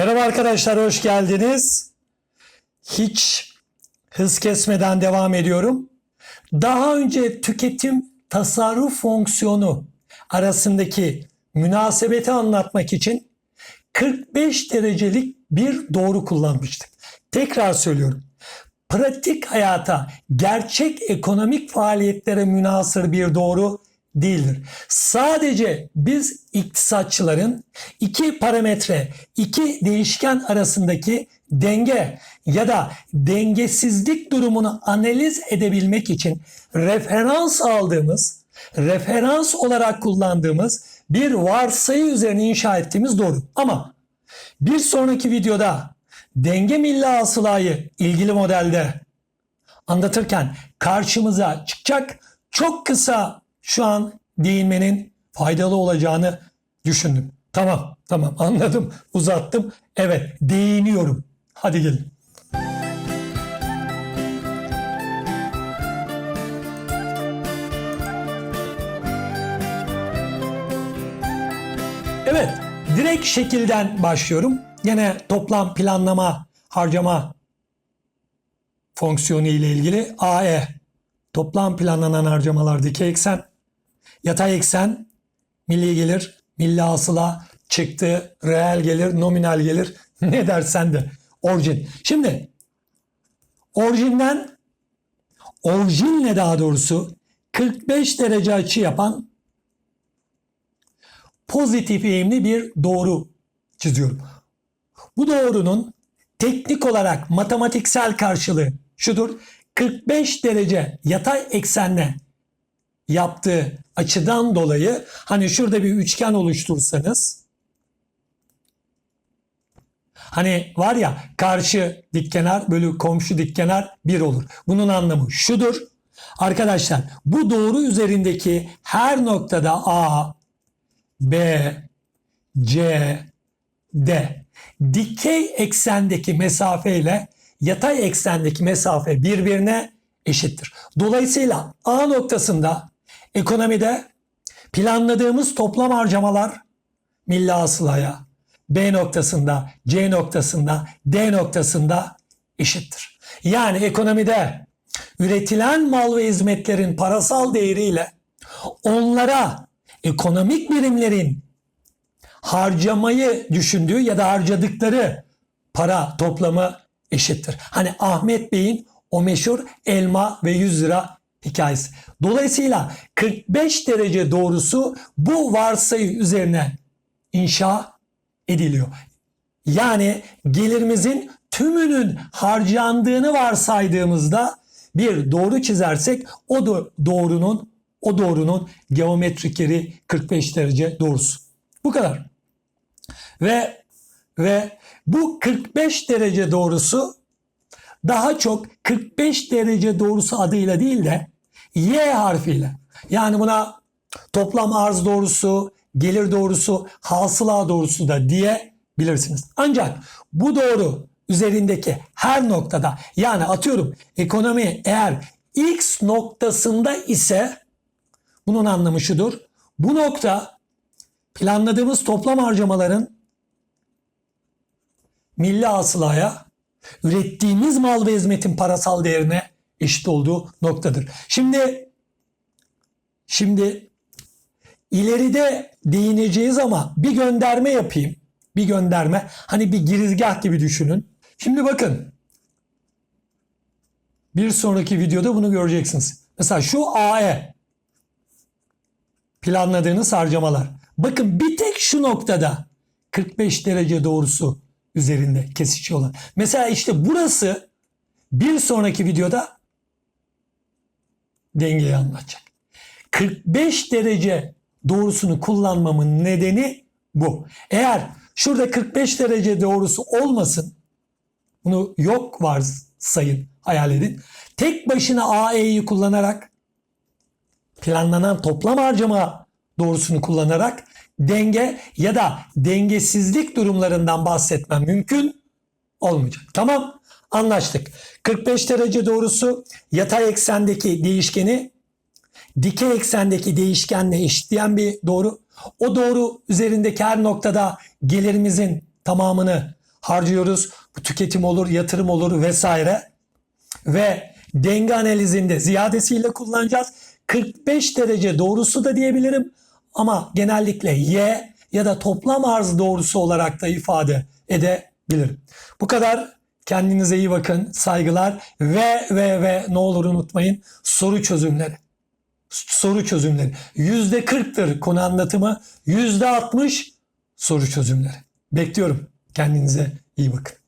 Merhaba arkadaşlar, hoş geldiniz. Hiç hız kesmeden devam ediyorum. Daha önce tüketim tasarruf fonksiyonu arasındaki münasebeti anlatmak için 45 derecelik bir doğru kullanmıştık. Tekrar söylüyorum. Pratik hayata, gerçek ekonomik faaliyetlere münasır bir doğru değildir. Sadece biz iktisatçıların iki parametre, iki değişken arasındaki denge ya da dengesizlik durumunu analiz edebilmek için referans aldığımız, referans olarak kullandığımız bir varsayı üzerine inşa ettiğimiz doğru. Ama bir sonraki videoda denge milli hasılayı ilgili modelde anlatırken karşımıza çıkacak çok kısa şu an değinmenin faydalı olacağını düşündüm. Tamam, tamam anladım, uzattım. Evet, değiniyorum. Hadi gelin. Evet, direkt şekilden başlıyorum. Yine toplam planlama, harcama fonksiyonu ile ilgili AE toplam planlanan harcamalar dikey eksen, yatay eksen, milli gelir, milli hasıla, çıktı, reel gelir, nominal gelir ne dersen de orijin. Şimdi orijinden orijinle daha doğrusu 45 derece açı yapan pozitif eğimli bir doğru çiziyorum. Bu doğrunun teknik olarak matematiksel karşılığı şudur. 45 derece yatay eksenle yaptığı açıdan dolayı hani şurada bir üçgen oluştursanız hani var ya karşı dikkenar bölü komşu dikkenar bir olur. Bunun anlamı şudur. Arkadaşlar bu doğru üzerindeki her noktada A, B, C, D dikey eksendeki mesafe ile yatay eksendeki mesafe birbirine eşittir. Dolayısıyla A noktasında ekonomide planladığımız toplam harcamalar milli hasılaya, B noktasında, C noktasında, D noktasında eşittir. Yani ekonomide üretilen mal ve hizmetlerin parasal değeriyle onlara ekonomik birimlerin harcamayı düşündüğü ya da harcadıkları para toplamı eşittir. Hani Ahmet Bey'in o meşhur elma ve 100 lira hikayesi. Dolayısıyla 45 derece doğrusu bu varsayı üzerine inşa ediliyor. Yani gelirimizin tümünün harcandığını varsaydığımızda bir doğru çizersek o doğrunun o doğrunun geometrik yeri 45 derece doğrusu. Bu kadar. Ve ve bu 45 derece doğrusu daha çok 45 derece doğrusu adıyla değil de Y harfiyle. Yani buna toplam arz doğrusu, gelir doğrusu, hasıla doğrusu da diyebilirsiniz. Ancak bu doğru üzerindeki her noktada yani atıyorum ekonomi eğer X noktasında ise bunun anlamı şudur. Bu nokta planladığımız toplam harcamaların milli hasılaya ürettiğimiz mal ve hizmetin parasal değerine eşit olduğu noktadır. Şimdi şimdi ileride değineceğiz ama bir gönderme yapayım. Bir gönderme. Hani bir girizgah gibi düşünün. Şimdi bakın. Bir sonraki videoda bunu göreceksiniz. Mesela şu AE planladığınız harcamalar. Bakın bir tek şu noktada 45 derece doğrusu üzerinde kesişiyorlar. Mesela işte burası bir sonraki videoda dengeyi anlatacak. 45 derece doğrusunu kullanmamın nedeni bu. Eğer şurada 45 derece doğrusu olmasın bunu yok var sayın hayal edin. Tek başına AE'yi kullanarak planlanan toplam harcama doğrusunu kullanarak denge ya da dengesizlik durumlarından bahsetmem mümkün olmayacak. Tamam anlaştık. 45 derece doğrusu yatay eksendeki değişkeni dikey eksendeki değişkenle eşitleyen bir doğru. O doğru üzerindeki her noktada gelirimizin tamamını harcıyoruz. Bu tüketim olur, yatırım olur vesaire. Ve denge analizinde ziyadesiyle kullanacağız. 45 derece doğrusu da diyebilirim ama genellikle Y ya da toplam arz doğrusu olarak da ifade edebilirim. Bu kadar. Kendinize iyi bakın. Saygılar ve ve ve ne olur unutmayın soru çözümleri. Soru çözümleri. Yüzde 40'tır konu anlatımı. Yüzde 60 soru çözümleri. Bekliyorum. Kendinize iyi bakın.